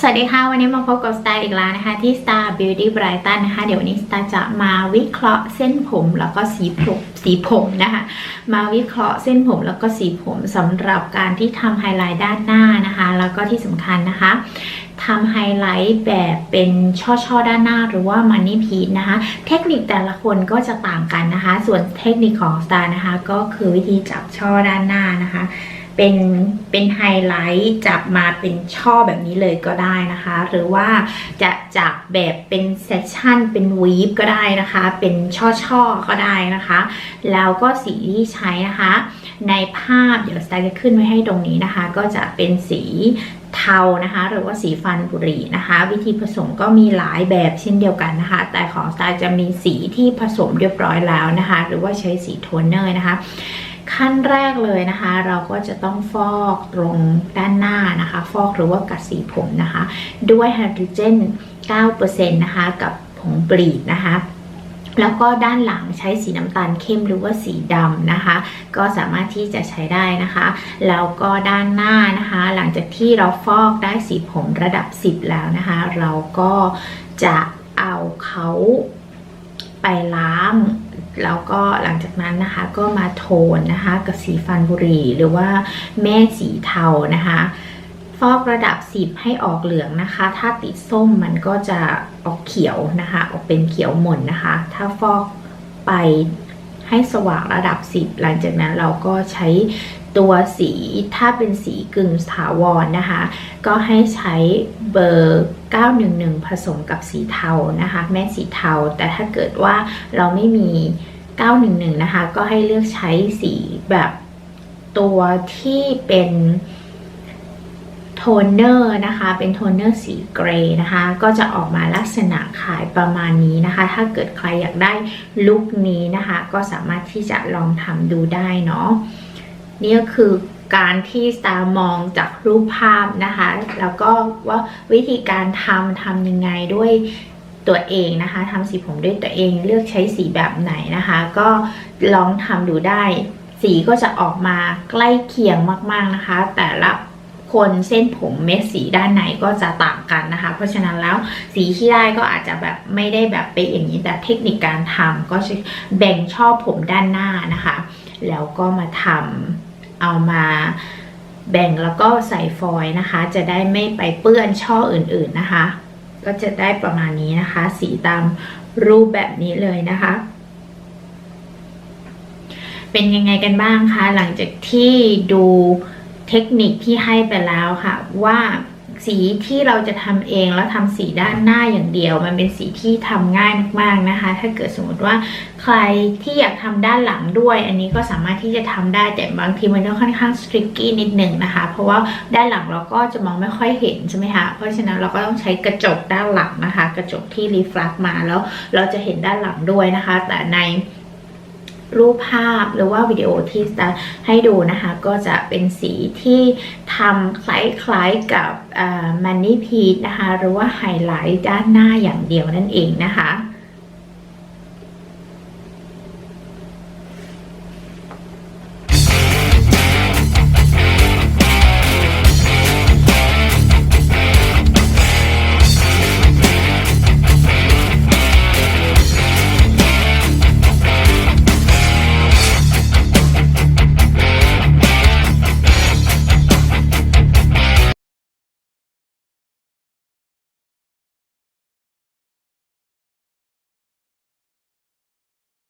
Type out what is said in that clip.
สวัสดีค่ะ วันนี้มาพบกับสตาร์อีกแล้วนะคะ ที่ Star Beauty Brighton นะคะ เดี๋ยววันนี้สตาร์จะมาวิเคราะห์เส้นผมแล้วก็สีผมสีผมนะคะ มาวิเคราะห์เส้นผมแล้วก็สีผมสำหรับการที่ทำไฮไลท์ด้านหน้านะคะ แล้วก็ที่สำคัญนะคะทำไฮไลท์แบบเป็นช่อช่อๆด้านหน้าหรือว่ามันนี่พีนะคะ เทคนิคแต่ละคนก็จะต่างกันนะคะ ส่วนเทคนิคของสตาร์นะคะ ก็คือวิธีจับช่อด้านหน้านะคะ เป็นเป็นไฮไลท์จับมาเป็นช่อแบบนี้เลยก็ได้นะคะ หรือว่าจะจับแบบเป็นเซสชั่นเป็นวีฟก็ได้นะคะ เป็นช่อช่อๆก็ได้นะคะ แล้วก็สีที่ใช้นะคะ ในภาพเดี๋ยวสไตล์จะขึ้นไว้ให้ตรงนี้นะคะ ก็จะเป็นสีเทานะคะ หรือว่าสีฟันบุหรี่นะคะ วิธีผสมก็มีหลายแบบเช่นเดียวกันนะคะ แต่ของสไตล์จะมีสีที่ผสมเรียบร้อยแล้วนะคะ หรือว่าใช้สีโทนเนอร์นะคะ ขั้นแรกเลยนะคะ เราก็จะต้องฟอกตรงด้านหน้านะคะ ฟอกหรือว่ากัดสีผมนะคะ ด้วยไฮโดรเจน 9%นะคะ กับผงปรีดนะคะแล้วก็ด้านหลังใช้สีน้ำตาลเข้มหรือว่าสีดำนะคะ ก็สามารถที่จะใช้ได้นะคะ แล้วก็ด้านหน้านะคะ หลังจากที่เราฟอกได้สีผมระดับ 10 แล้วนะคะ เราก็จะเอาเขาไปล้าง แล้วก็หลังจากนั้นนะคะก็มาโทนนะคะกับสีฟันบุหรี่หรือว่าแม่สีเทานะคะฟอกระดับ 10 ให้ออกเหลืองนะคะ ถ้าติดส้มมันก็จะออกเขียวนะคะ ออกเป็นเขียวหม่นนะคะ ถ้าฟอกไป ให้สว่างระดับ 10 หลังจากนั้นเราก็ใช้ตัวสีถ้าเป็นสีกึ่งถาวรนะคะ ก็ให้ใช้เบอร์ 911 ผสมกับสีเทานะคะ แม่สีเทา แต่ถ้าเกิดว่าเราไม่มี 911 นะคะ ก็ให้เลือกใช้สีแบบตัวที่เป็น ทนเนอร์นะคะ เป็นโทนเนอร์สีเกรย์นะคะ ก็จะออกมาลักษณะขายประมาณนี้นะคะ ถ้าเกิดใครอยากได้ลุคนี้นะคะ ก็สามารถที่จะลองทำดูได้เนาะนี่ก็คือการที่สตาร์มองจากรูปภาพนะคะ แล้วก็ว่าวิธีการทำทำยังไงด้วยตัวเองนะคะทำสีผมด้วยตัวเองเลือกใช้สีแบบไหนนะคะ ก็ลองทำดูได้ สีก็จะออกมาใกล้เคียงมาก ๆนะคะ แต่ละ คนเส้นผมเม็ดสีด้านไหนก็จะต่างกันนะคะ เพราะฉะนั้นแล้วสีที่ได้ก็อาจจะแบบไม่ได้แบบไปอย่างนี้แต่เทคนิคการทำก็จะแบ่งช่อผมด้านหน้านะคะ แล้วก็มาทำเอามาแบ่งแล้วก็ใส่ฟอยล์นะคะ จะได้ไม่ไปเปื้อนช่ออื่นๆนะคะ ก็จะได้ประมาณนี้นะคะ สีตามรูปแบบนี้เลยนะคะเป็นยังไงกันบ้างคะ หลังจากที่ดู เทคนิคที่ให้ไปแล้วค่ะว่าสีที่เราจะทำเองแล้วทำสีด้านหน้าอย่างเดียว มันเป็นสีที่ทำง่ายมากๆนะคะ ถ้าเกิดสมมติว่าใครที่อยากทำด้านหลังด้วย อันนี้ก็สามารถที่จะทำได้แต่บางทีมันก็ค่อนข้างสตริกกี้นิดหนึ่งนะคะ เพราะว่าด้านหลังเราก็จะมองไม่ค่อยเห็นใช่ไหมคะเพราะฉะนั้นเราก็ต้องใช้กระจกด้านหลังนะคะ กระจกที่รีฟลักมาแล้วเราจะเห็นด้านหลังด้วยนะคะ แต่ใน รูปภาพหรือว่าวิดีโอที่จะให้ดูนะคะ ก็จะเป็นสีที่ทำคล้ายๆกับมันนี่พีทนะคะ หรือว่าไฮไลท์ด้านหน้าอย่างเดียวนั่นเองนะคะ